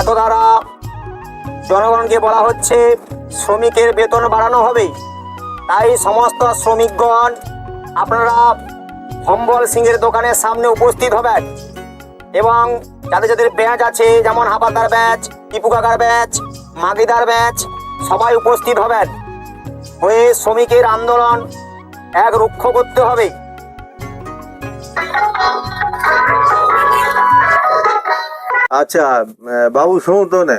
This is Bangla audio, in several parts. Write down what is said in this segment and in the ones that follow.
এত দ্বারা জনগণকে বলা হচ্ছে শ্রমিকের বেতন বাড়ানো হবে। তাই সমস্ত শ্রমিকগণ, আপনারা সম্বল সিংয়ের দোকানের সামনে উপস্থিত হবেন এবং যাদের যাদের ব্যাচ আছে, যেমন হাবাদার ব্যাচ, টিপু কাকার ব্যাচ, মাগিদার ব্যাচ, সবাই উপস্থিত হবেন। হয়ে শ্রমিকের আন্দোলন এক রুক্ষ করতে হবে। আচ্ছা বাবু শোন তো না।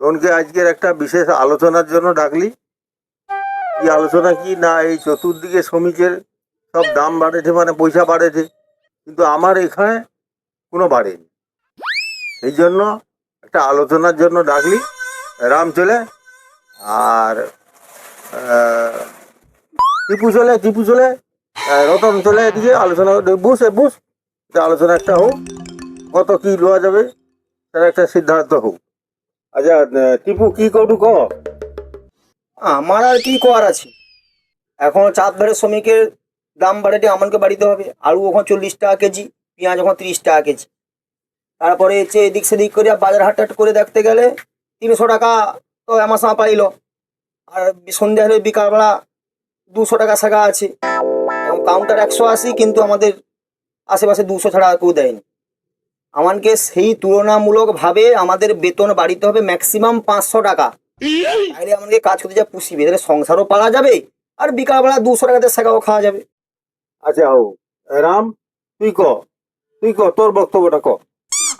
তোনকে আজকের একটা বিশেষ আলোচনার জন্য ডাকলি। কি আলোচনা, কি না, এই চতুর্দিকে শ্রমিকের সব দাম বাড়েছে মানে পয়সা বাড়েছে, কিন্তু আমার এখানে কোনো বাড়েনি। সেই জন্য একটা আলোচনার জন্য ডাকলি। রাম চলে। আর টিপু চলে টিপু চলে রতন চলে, এদিকে আলোচনা বুঝ বুঝ আলোচনা একটা হোক। কত কি লওয়া যাবে? তার একটা সিদ্ধান্ত হোক। আচ্ছা টিপু কি করু ক? আমার আর কি করার আছে? এখন চাঁদ ভাড়ের শ্রমিকের দাম বাড়াতে আমাকে বাড়িতে হবে। আলু এখন চল্লিশ টাকা কেজি পেঁয়াজ এখন তিরিশ টাকা কেজি। তারপরে হচ্ছে এদিক সেদিক করে বাজার হাট টাট করে দেখতে গেলে তিনশো টাকা তো আমার সামা পাইল আর সন্ধ্যা হলে বিকালবেলা দুশো টাকা শাখা আছে। কাউন্টার একশো আশি কিন্তু আমাদের আশেপাশে দুশো ছাড়া কেউ দেয়নি। আমাকে সেই তুলনামূলকভাবে আমাদের বেতন বাড়িতে হবে ম্যাক্সিমাম পাঁচশো টাকা। তাহলে আমাকে কাজ করতে যা পুষিবে তাহলে সংসারও পালা যাবে আর বিকালবেলা দুশো টাকাতে শাখাও খাওয়া যাবে। আচ্ছা হোক রাম তুই ক? তুই ক? তোর বক্তব্যটা ক।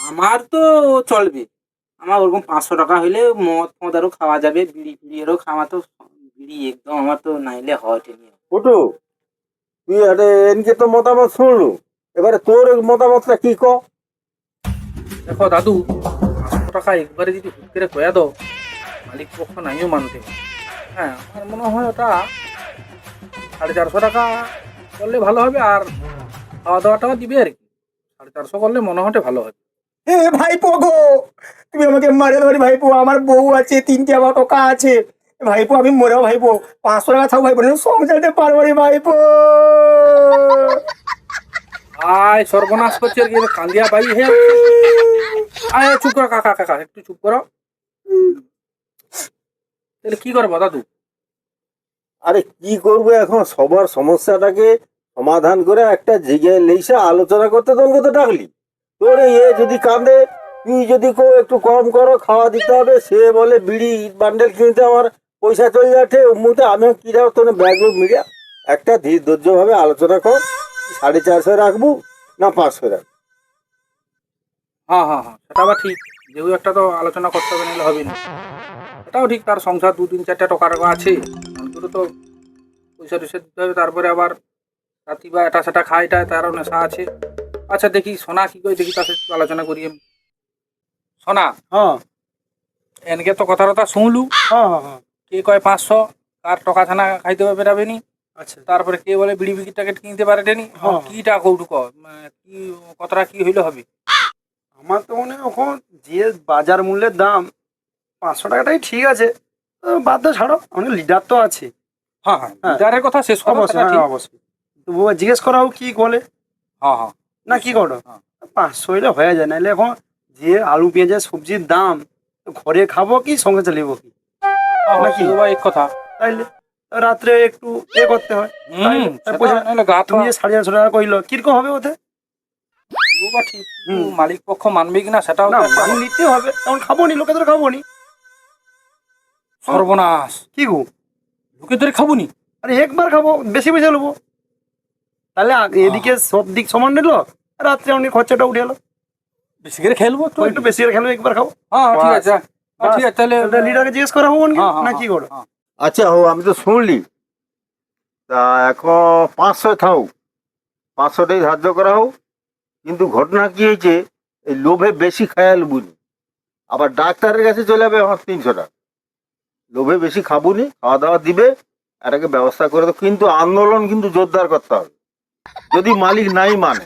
আমার তো চলবে। আমার ওরকম পাঁচশো টাকা হইলে মদ ফদ আরও খাওয়া যাবে বিড়ি ফিড়িয়েরও খাওয়া তো বিড়ি একদম আমার তো নাইলে হয় টেনে ফুটু তুই আরে এনকে তো মতামত শুনলু। এবারে তোর মতামতটা কি ক? দেখো দাদু, পাঁচশো টাকা একবারে যদি হুট করে কয়া দাও, মালিক পক্ষ নাইও মানতে হ্যাঁ আমার মনে হয় ওটা সাড়ে চারশো টাকা করলে ভালো হবে আর খাওয়া দাওয়াটাও দিবে আর কি। সাড়ে চারশো করলে মনে হয় ভালো হবে। হে ভাইপো গো, তুমি আমাকে মারে ধরি ভাইপো, আমার বউ আছে, তিনটে আমার টাকা আছে। ভাইপো, আমি মরেও ভাইপো, পাঁচশো টাকা থাকব ভাইপো সংসারতে পারব রে ভাইপো। আয়, সর্বনাশ করছে আর কি কান্দিয়া বাই হে। আয় চুপ করো কাকা কাকা একটু চুপ করো। তাহলে কি করব দাদু? আরে কি করব এখন? সবার সমস্যাটাকে সমাধান করে একটা জায়গায় লেইসা আলোচনা করতে তোর তো ডাকলি। তোর এ যদি কাঁদে, তুই যদি কো একটু কম করো, খাওয়া দিতে হবে, সে বলে বিড়ি বান্ডেল কিনতে আমার পয়সা চলে যাচ্ছে। মুহূর্তে আমিও কি যাব তোর ব্যাগগুলো মিডিয়া একটা ধীর ধৈর্যভাবে আলোচনা কর। সাড়ে চারশো রাখব না পাঁচশো রাখব? হ্যাঁ হ্যাঁ হ্যাঁ সেটা আবার ঠিক। যেহেতু একটা তো আলোচনা করতে হবে নিলে হবে না। এটাও ঠিক তার সংসার দু তিন চারটা টাকা টাকা আছে। অন্তত তো পয়সা টয়সা দিতে হবে তারপরে আবার রাতি বা এটা সেটা খায় এটা তারও নেশা আছে। আচ্ছা দেখি সোনা কি করে দেখি তার সাথে আলোচনা করি আমি। সোনা? হ্যাঁ। এনকে তো কথা টথা শুনলু। হ্যাঁ হ্যাঁ হ্যাঁ। কে কয় পাঁচশো কার টাকা ছানা খাইতে বেরাবে নি? আচ্ছা। তারপরে কে বলে বিড়ি বিক্রি টাকে কিনতে পারে নি হ্যাঁ। কিটা কৌটু ক মানে কি কতটা কি হইলে হবে? আমার তো মনে হয় এখন যে বাজার মূল্যের দাম পাঁচশো টাকাটাই ঠিক আছে। বাদ দাও ছাড়ো। অনেক লিডার তো আছে। হ্যাঁ হ্যাঁ হ্যাঁ। লিডারের কথা শেষ অবশ্যই হ্যাঁ অবশ্যই। তো বাবা জিজ্ঞেস করা হোক কি বলে? হ্যাঁ হ্যাঁ। না কি করো? হ্যাঁ। পাঁচশো হইলে হয়ে যায় নাহলে এখন যে আলু পেঁয়াজের সবজির দাম ঘরে খাব কি সঙ্গে চালিব কি? নাকি? এক কথা। তাইলে রাত্রে একটু এ করতে হয়। তুমি যে সাড়ে চারশো টাকা কইলো কীরকম হবে ওতে? ঠিক। মালিক পক্ষ মানবে কিনা সেটাও নিতে হবে। তখন খাব নি লোকে ধরে খাব নি সর্বনাশ। কি গো? লোকে ধরে খাব নি আরে একবার খাব বেশি বেশি নেব তাহলে এদিকে সব দিক সমান নিল রাত্রে অনেক খরচাটা উঠে এলো। বেশি করে খেলব তো? একটু বেশি করে খেলো একবার খাব। হ্যাঁ ঠিক আছে। হ্যাঁ, ঠিক আছে তাহলে লিডারকে জিজ্ঞেস করা হব হ্যাঁ, হ্যাঁ, না কি করো। আচ্ছা হো আমি তো শুনলি। তা এখন পাঁচশো থাও। পাঁচশোটাই ধার্য করা হোক। কিন্তু ঘটনা কি হয়েছে? এই লোভে বেশি খায়াল বুনি। আবার ডাক্তারের কাছে চলে যাবে আমার তিনশো টাকা। লোভে বেশি খাবুনি খাওয়া দাওয়া দিবে এটাকে ব্যবস্থা করে দেবো কিন্তু আন্দোলন কিন্তু জোরদার করতে হবে। যদি মালিক নাই মানে।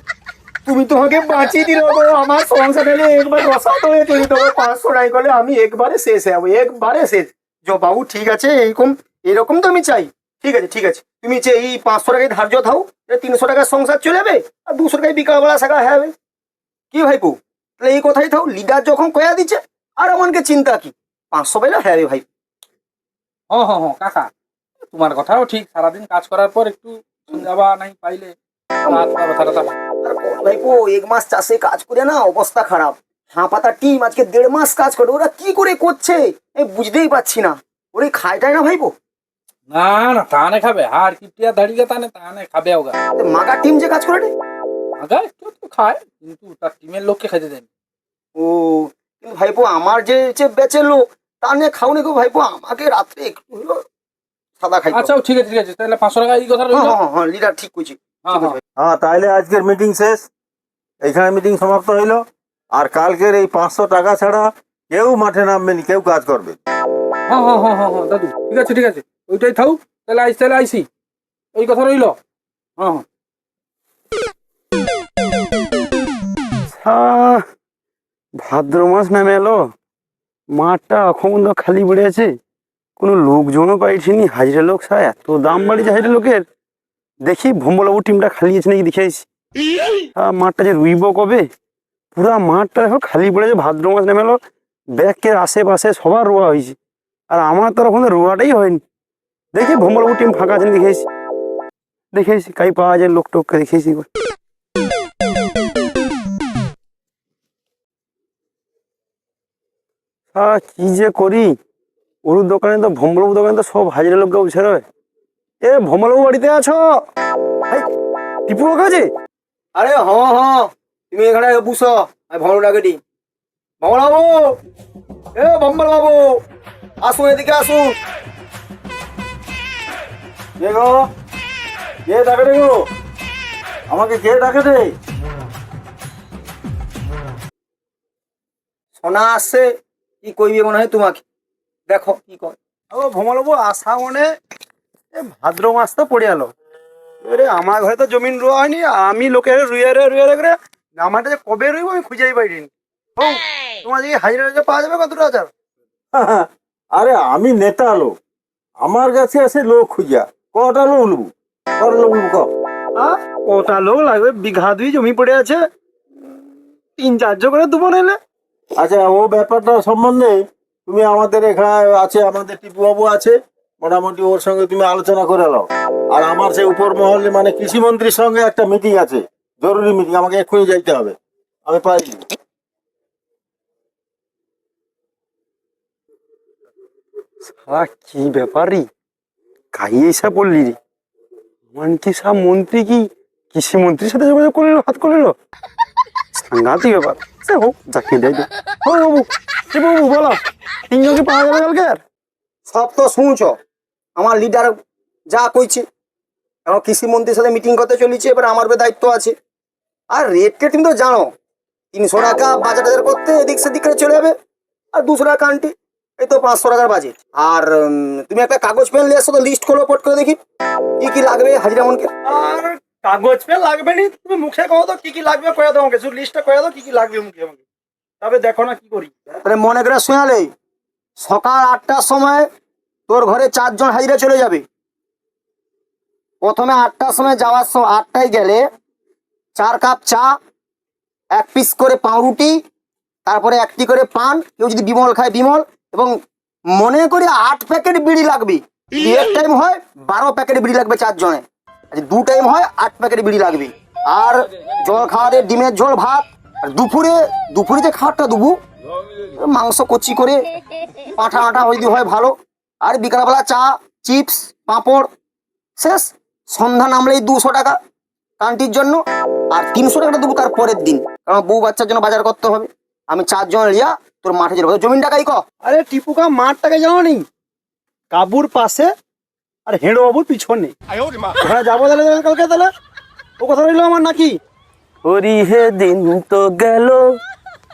তুমি তোমাকে বাঁচিয়ে দিল আমার সংসার একবার চলে দেবো পাঁচশো টাকা করলে আমি একবারে শেষ যাব, একবারে শেষ। যে বাবু ঠিক আছে এইরকম এরকম তো আমি চাই। ঠিক আছে ঠিক আছে। তুমি যে এই পাঁচশো টাকায় ধার্য থাও এটা তিনশো টাকার সংসার চলে যাবে আর দুশো টাকায় বিকালবেলা শাখা হবে কি ভাই ভাইপু তাহলে এই কথাই থাও লিডার যখন কয়া দিচ্ছে আর এমনকে চিন্তা কি? পাঁচশো পাইলে হ্যাঁ রে ভাই। হ হ হ কাকা তোমার কথাও ঠিক সারাদিন কাজ করার পর একটু সন্ধ্যা বা নাই পাইলে ভাইপো এক মাস চাষে কাজ করে না অবস্থা খারাপ। হাঁ পাতা টিম আজকে দেড় মাস কাজ করে ওরা কি করে করছে? আমি বুঝতেই পারছি না। ওরে খায়টাই না ভাইবো না না তানে খাবে। আর কিপটিয়া দাঁড়িয়ে তানে তানে খাবে ওগা। মাগা টিম যে কাজ করে রে? আগা একটু একটু খায় কিন্তু তার টিমের লোককে খেতে দেয় ও কিন্তু ভাইপো আমার যে যে বেচে লোক তা নিয়ে খাওনি গো ভাইপো আমাকে রাত্রে একটু হলো সাদা খাই আচ্ছা ঠিক আছে ঠিক আছে তাহলে পাঁচশো টাকা এই কথা রইল। হ্যাঁ হ্যাঁ হ্যাঁ লিডার ঠিক কইছি হ্যাঁ হ্যাঁ। হ্যাঁ তাহলে আজকের মিটিং শেষ। এখানে মিটিং সমাপ্ত হইল আর কালকের এই পাঁচশো টাকা ছাড়া কেউ মাঠে নামবেনি কেউ কাজ করবে। হ্যাঁ হ্যাঁ হ্যাঁ হ্যাঁ হ্যাঁ দাদু ঠিক আছে ঠিক আছে ওইটাই থাকুক তাহলে আইস তাহলে আইসি। এই কথা রইল? হ্যাঁ হ্যাঁ। আহ, ভাদ্র মাস নামে এলো মাঠটা এখন তো খালি পড়ে আছে কোনো লোকজনও পাইছিনি হাজিরা লোক সা এত দাম বাড়িয়েছে হাজিরা লোকের। দেখি ভম্বলবাবু টিমটা খালি আছে নাকি দেখে আসি আহ, মাঠটা যে রুইব কবে? পুরা মাঠটা দেখো খালি পড়েছে ভাদ্র মাস নেমে এলো ব্যাগের আশেপাশে সবার রোয়া হয়েছে। আর আমার তো ওখানে রোয়াটাই হয়নি। দেখি ভম্বলবাবু টিম ফাঁকা আছে নাকি দেখে আসি। দেখে আসি, কাই পাওয়া যায় লোক টোককে দেখে আসি একবার। কি যে করি? ওর দোকানে তো ভম্বলবাবু দোকানে তো সব হাজিরা লোক উঠছে রে এ ভম্বলবাবু বাড়িতে আছো? টিপু কাছে আরে হ্যাঁ হ্যাঁ। তুমি এখানে বুঝো আমি ভমর ডাকেটি ভমর বাবু এ ভম্বল বাবু আসুন এদিকে আসুন। কে ডাকে রে আমাকে কে ডাকে রে? সোনা আসছে। কি কইবে মনে হয় তোমাকে? দেখো কি কর ও ভমলবাবু আসা মনে ভাদ্র মাস তো পড়ে গেল এবারে আমার ঘরে তো জমিন রোয়া হয়নি। আমি লোকের রুইয়ারে রুইয়ারে করে আমারটা যে কবে রইব আমি খুঁজেই পাইনি ও তোমার দিকে হাজিরা যে পাওয়া যাবে কত হাজার? আরে আমি নেতা লোক। আমার কাছে আছে লোক খুঁজা। কটা লোক লুবু কটা লোক লুবু ক কটা লোক লাগবে? বিঘা দুই জমি পড়ে আছে। তিন চারশো করে দেবো নাইলে। আচ্ছা ও ব্যাপারটা সম্বন্ধে তুমি আমাদের এখানে আছে আমাদের টিপু বাবু আছে। মোটামুটি ওর সঙ্গে তুমি আলোচনা করে নাও। আর আমার সেই উপর মহলে মানে কৃষি মন্ত্রীর সঙ্গে একটা মিটিং আছে। জরুরি মিটিং আমাকে এক্ষুনি যাইতে হবে। আমি সারা কি ব্যাপারই কাহিয়ে এসে পড়লি রে। আমার কি সব মন্ত্রী কি? কৃষি মন্ত্রীর সাথে যোগাযোগ করল হাত করল সাংঘাতিক ব্যাপার। সে হোক যাকে দেয়। ও বাবু কি বাবু বলো তিনজনকে পাওয়া যাবে কালকে? আর সব তো শুনছ। আমার লিডার যা কইছে। এখন কৃষি মন্ত্রীর সাথে মিটিং করতে চলেছে এবার আমার দায়িত্ব আছে। আর রেট টেট তুমি তো জানো তিনশো টাকা বাজার টাজার করতে এদিক সেদিক করে চলে যাবে আর দুশো টাকা আনটি এই তো পাঁচশো টাকার বাজেট আর তুমি একটা কাগজ পেন নিয়ে এসো তো লিস্ট করো পট করে দেখি কি কি লাগবে হাজিরা মনকে। আর কাগজ পেন লাগবে নি? তুমি মুখে কও তো কি কি লাগবে কয়ে দাও আমাকে। শুধু লিস্টটা কয়ে দাও কি কি লাগবে মুখে আমাকে। তবে দেখো না কি করি। তাহলে মনে করে শোনালে সকাল আটটার সময় তোর ঘরে চারজন হাজিরা চলে যাবে। প্রথমে আটটার সময় যাওয়ার সময় আটটায় গেলে চার কাপ চা, এক পিস করে পাউরুটি, তারপরে একটি করে পান, কেউ যদি বিমল খায় বিমল, এবং মনে করি আট প্যাকেট বিড়ি লাগবে এক টাইম হয়, বারো প্যাকেট বিড়ি লাগবে চারজনে। দু টাইম হয়, আট প্যাকেট বিড়ি লাগবে আর জল খাওয়ারে ডিমের ঝোল, ভাত, আর দুপুরে দুপুরে যে খাবারটা দেবো, মাংস কচি করে পাঁঠা আঠা যদি হয় ভালো। আর বিকালবেলা চা, চিপস, পাঁপড়, শেষ। সন্ধ্যা নামলেই দুশো টাকা। কান্টির জন্য আর তিনশো টাকাটা দেবো তার পরের দিন। কারণ বউ বাচ্চার জন্য বাজার করতে হবে। আমি চারজন লিয়া তোর মাঠে যাব। জমিন টাকাই ক? আরে টিপুকা মাঠটাকে জানো নি কাবুর পাশে আর হেঁড়ো বাবুর পিছনে। ওখানে যাব তাহলে কালকে তাহলে? ও কথা রইল আমার নাকি? হরি হে দিন তো গেল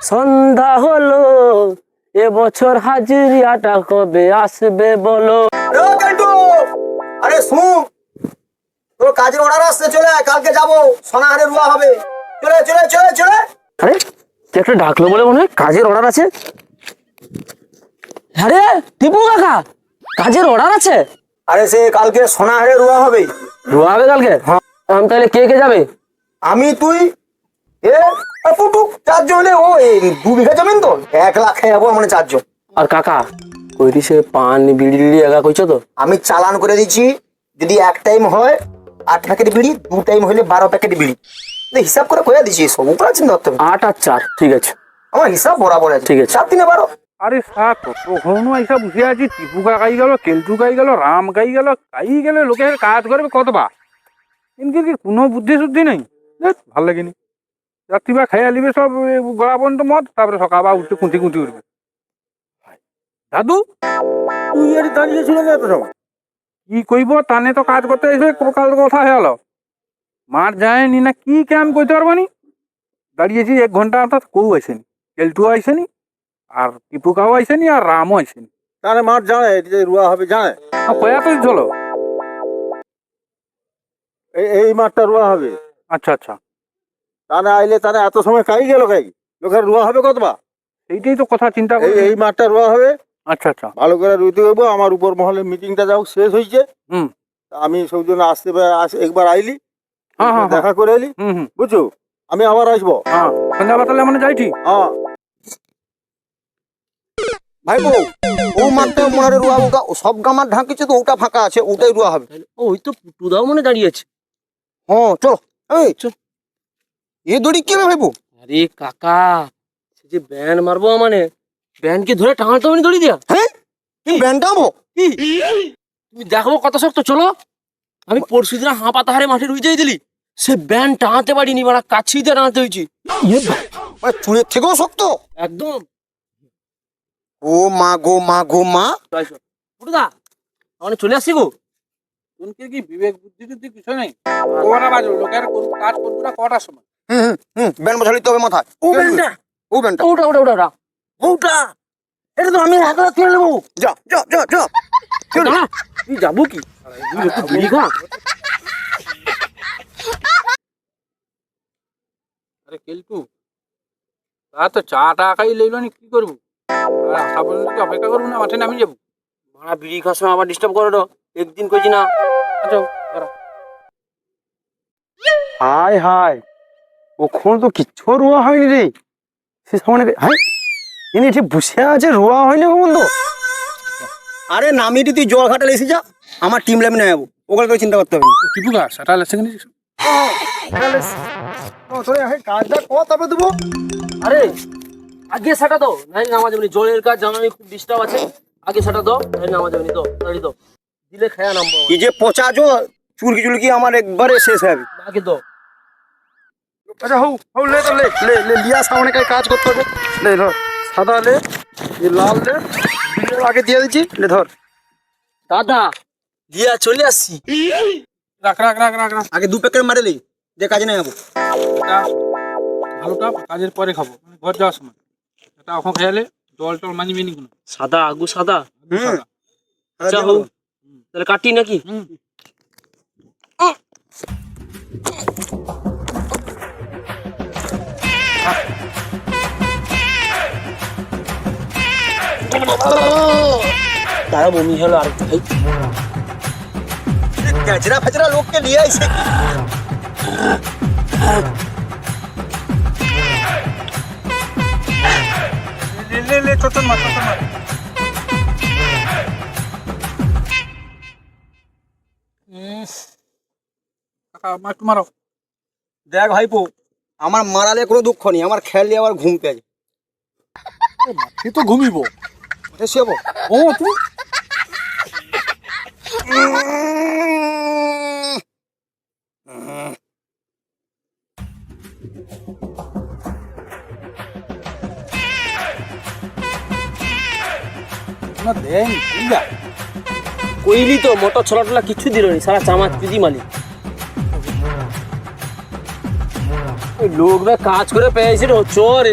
সন্ধ্যা হলো এবছর হাজিরিয়াটা কবে আসবে বলো? আরে শুন তোর কাজের অর্ডার আসছে চলে আয়, কালকে যাব। সোনাহারে রুয়া হবে। চলে চলে চলে চলে। আরে একটা ডাকলো বলে মনে হয় কাজের অর্ডার আছে? আরে টিপু কাকা কাজের অর্ডার আছে? আরে সে কালকে সোনাহারে রুয়া হবে। রোয়া হবে কালকে? আমি তাহলে কে কে যাবে? আমি তুই এ পুটু চারজন। ও এই দু বিঘা জমিন তো। এক লাখ খেয়ে যাব মানে চারজন। আর কাকা কইরি সে পান বিড়ি একা কইছো তো? আমি চালান করে দিচ্ছি। যদি এক টাইম হয় আট প্যাকেট বিড়ি দু টাইম হলে বারো প্যাকেট বিড়ি। হিসাব করে কয়ে দিচ্ছি সব উপরে চিন্তা করতে হবে আট আর চার ঠিক আছে। আমার হিসাব বরাবর আছে। ঠিক আছে। চার দিনে বারো? আরে স্যার তখন আইসা বুঝে আছি টিপু গাই গেল কেলটু গাই গেল রাম গাই গেল গাই গেলে লোকের কাজ করবে কতবা কিন্তু কি কোনো বুদ্ধি শুদ্ধি নেই? ভালো লাগেনি। রাত্রিবা খাইয়া লিবে সব গড়া পর্যন্ত মদ তারপরে সকালবা উঠতে কুঁচি কুঁচি উঠবে। দাদু তুই আর দাঁড়িয়েছিল না এত সময়? কি কইব? তানে তো কাজ করতে এসে কাল কথা হয়ে গেল। মার যায়নি না কি ক্যাম করতে পারব নি? দাঁড়িয়েছি এক ঘণ্টা অর্থাৎ কেউ আসেনি কেলটু আসেনি আর টিপু কাউ আসেনি আর রামও আসেনি তাহলে মাঠ জানে যে রুয়া হবে জানে? কয়া তো চলো এই- এই মাঠটা রুয়া হবে। আচ্ছা আচ্ছা। তাহলে আইলে তাহলে এত সময় কাই গেল কাই? লোকের রুয়া হবে কতবা এইটাই তো কথা চিন্তা করি এই মাঠটা রুয়া হবে। আচ্ছা আচ্ছা। ভালো করে রুইতে হইব আমার উপর মহলে মিটিংটা যাও শেষ হয়েছে হুম। তা আমি সব জন্য আসতে আস- একবার আইলি। হ্যাঁ, হ্যাঁ, দেখা করে এলি। বুঝছ? আমি আবার আসব। হ্যাঁ। সন্ধ্যাবেলা তাহলে মানে যাই ঠিক? হ্যাঁ। ভাই বউ ও মাঠটা মনে রুয়া ওটা সব গামার ঢাকিছে তো ওটা ফাঁকা আছে ওটাই রুয়া হবে। ওই তো পুটুদাও মনে দাঁড়িয়েছে হ্যাঁ চলো। এই চল। এ দড়ি কি ভাইবো আরে কাকা সে যে ব্যান মারবো মানে ব্যানকে ধরে টাঙাতে মানে দড়ি দিয়া কি ব্যান্ড আবো তুমি দেখো কত শক্ত চলো। আমি পরশু দিন হাঁ পাতা হারে মাঠে রুই যাই দিলি। সে ব্যান টাঙাতে পারিনি বাড়া কাছি দিয়ে টাঙাতে হয়েছি মানে চুলের থেকেও শক্ত। একদম। ও মা গো মা গো মা। মানে চলে আসছি গো। তোনকে কি বিবেক বুদ্ধি টুদ্ধি কিছু নেই? লোকের কাজ করব না কটার সময়? হুম হুম ব্যান্ড বসালি তবে মাথায়। ও ব্যানটা ও ব্যান্ডটা। ওটা ওটা ওটা ওটা ওটা এটা তো আমি হাতে তুলে নেব। যা যা যা যা। তুই যাব কি? তুই একটু বিড়ি খা। আরে কেলটু তা তো চা টাকাই লইল নি কি করব? আসা পর্যন্ত কি অপেক্ষা করব না মাঠে নামি যাব? ভাড়া বিড়ি খাওয়ার সময় আবার ডিস্টার্ব করে তো একদিন কইছি না। আচ্ছা হায় হায় ওখানে তো কিচ্ছু রোয়া হয়নি রে। সে সামনে হাই ইনি ঠিক বসে আছে রোয়া হয়নি তো আরে নামিয়ে তুই জল ঘাটালে এসে যা আমার টিম নিয়ে যাব ওগুলো করে চিন্তা করতে হবে টিপু গা সেটা লেসে কিনে কাজটা কত তবে দেবো? আরে আগে সেটা দাও নাই নামা যাবে জলের কাজ খুব ডিস্টার্ব আছে। আগে সেটা দাও নাই নামা যাবে না, দাও তাড়ি দাও। দিলে খায়া নামবো কি যে পচা জো চুলকি চুলকি আমার একবারে শেষ যাবে আগে দাও। আচ্ছা হৌ হৌ লে তো লে লে লে লিয়া সামনে কাজ কাজ করতে হবে। লে ধর সাদা লে লাল লে আগে দিয়ে দিচ্ছি লে ধর। দাদা দিয়া চলে আসছি। রাখ রাখ রাখ রাখ রাখ। আগে দু প্যাকেট মারে লি যে কাজে নিয়ে যাব। ভালোটা কাজের পরে খাব। মানে ঘর যাওয়ার সময়। এটা এখন খেয়ালে জল টল মানিবে নি কোনো। সাদা আগু সাদা? সাদা। আচ্ছা হোক তাহলে কাটি নাকি? হুম। তারা বমি হলো আর লোককে নিয়ে আইছে। লে লে লে মার ছোট মার। আমার একটু মারো। দেখ ভাইপো আমার মারালে কোনো দুঃখ নেই আমার খেয়ালে আবার ঘুম পেয়ে তো ঘুমিবো। শুয়েবো ও কইলি তো, মোটর ছোলা টোলা কিছু দিল নি, সারা চামাচ চুদি ওই লোকরা কাজ করে পেয়েছে রে চো রে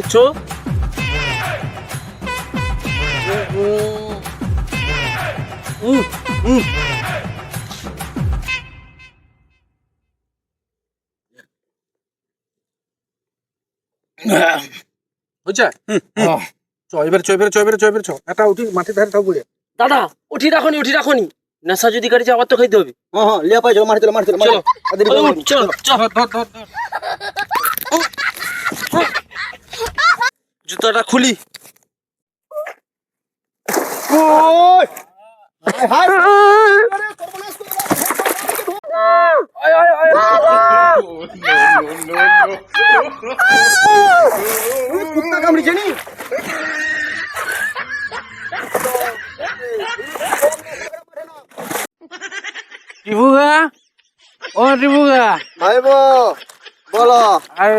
হচ্ছে চ এবারে চ এবারে চ এবারে চ এবারে চ। এটা উঠি মাটি ধারে থাকব দাদা উঠি রাখনি উঠি রাখনি। নেশা যদি কাটিছে আবার তো খাইতে হবে। হ্যাঁ হ্যাঁ লিয়া পাই চলো মারি চলো মারি চলো। চলো মারি চলো চলো। ধর জুতাটা খুলি। কুত্তা কামড়িছে নি টিপুগা ও টিপুগা ভাইবো বলো আর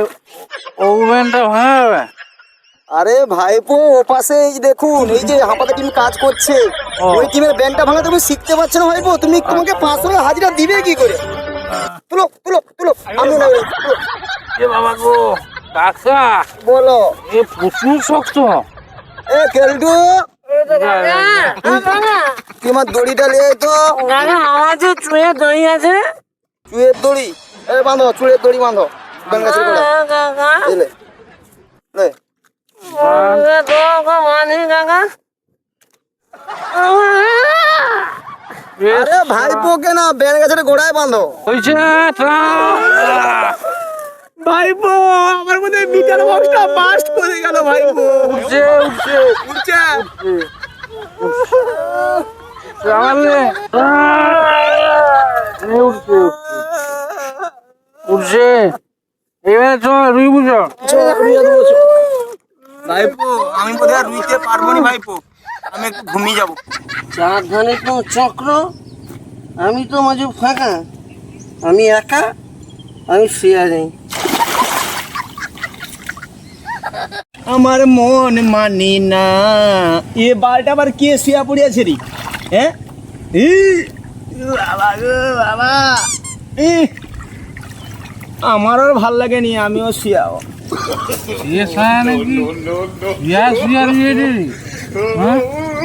ওভেনটা ভাঙাবে আরে ভাইপো ও পাশে এই যে দেখুন এই যে হাঁপাতে টিম কাজ করছে। ওই টিমের ব্যান্ডটা ভাঙা তুমি শিখতে পারছ না ভাইপো তুমি তোমাকে পাঁচশো হাজিরা দিবে কি করে? তুলো তুলো তুলো আমি না এ বাবা গো কাকা বলো। এ প্রচুর শক্ত। এ কেলটু। তুই আমার দড়িটা নিয়ে তো। চুয়ের দড়ি। এ বাঁধো চুয়ের দড়ি বাঁধো। ব্যান গাছের। আরে না? গাছের গোড়ায় বাঁধো। হয়েছে ভাইপো আমার মধ্যে মিটার বক্সটা বাস্ট করে গেল ভাইপো। উঠছে উঠছে। উঠছে। আমালে উঠছে উঠছে। এবারে চল রুই বুঝো ভাইপো আমি বোধহয় রুইতে পারব না ভাইপো। আমি একটু ঘুমিয়ে যাব। চার ধানে তো চক্র? আমি তো মাঝে ফাঁকা। আমি একা আমি শুয়ে যাই আমার মন মানি না। এ বালটা আবার কে শুয়া পড়িয়াছে রে? হ্যাঁ বাবা গো বাবা। আমার আর ভালো লাগেনি আমিও শুয়াও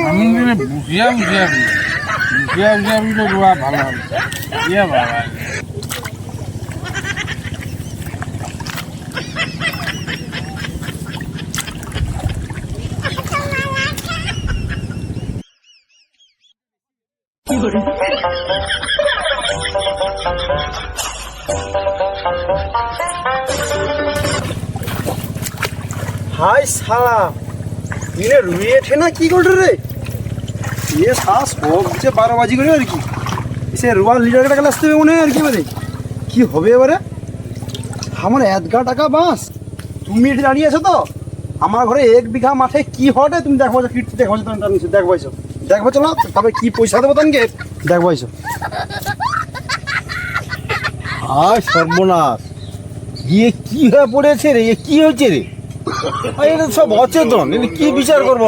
আমি বুঝিয়া বুঝিয়া বুঝিয়া বুঝিয়া বুঝিয়া ভালো হবে। ইয়া বাবা। শালা ইনে রুইয়ে ঠেনা কি করছে রে? এ শ্বাস হচ্ছে বারো বাজি করে আর কি। সে রুয়াল লিডারটা গেলে আসতে হবে মনে হয় আর কি এবারে কি হবে এবারে? আমার এদগা টাকা বাঁশ। তুমি এটি দাঁড়িয়ে আছো তো? আমার ঘরে এক বিঘা মাঠে কি হটে? তুমি দেখব কীর্তি দেখব দেখব দেখব চলো তবে কি পয়সা দেবো তোমাকে দেখব হায় সর্বনাশ। ইয়ে কি হয়ে পড়েছে রে? এ কি হয়েছে রে? আরে এটা সব অচেতন। এটা কি বিচার করব?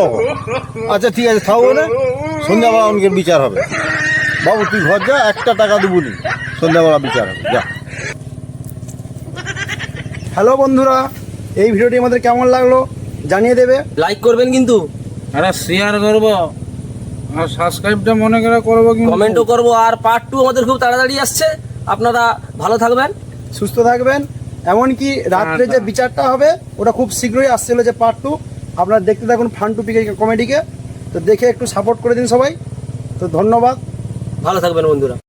আচ্ছা ঠিক আছে থাকব না সন্ধ্যাবেলা অনেকের বিচার হবে। বাবু তুই ঘর যা একটা টাকা দেবো নি। সন্ধ্যাবেলা বিচার হবে যা। হ্যালো বন্ধুরা এই ভিডিওটি আমাদের কেমন লাগল জানিয়ে দেবে। লাইক করবেন কিন্তু। আরে শেয়ার করব। আর সাবস্ক্রাইবটা মনে করে করব কিন্তু। কমেন্টও করব। আর পার্ট টু আমাদের খুব তাড়াতাড়ি আসছে। আপনারা ভালো থাকবেন। সুস্থ থাকবেন। এমনকি রাত্রে যে বিচারটা হবে ওটা খুব শীঘ্রই আসছিল যে পার্ট টু আপনারা দেখতে থাকুন ফান টু পিকে কমেডিকে তো দেখে একটু সাপোর্ট করে দিন সবাই। তো ধন্যবাদ। ভালো থাকবেন বন্ধুরা।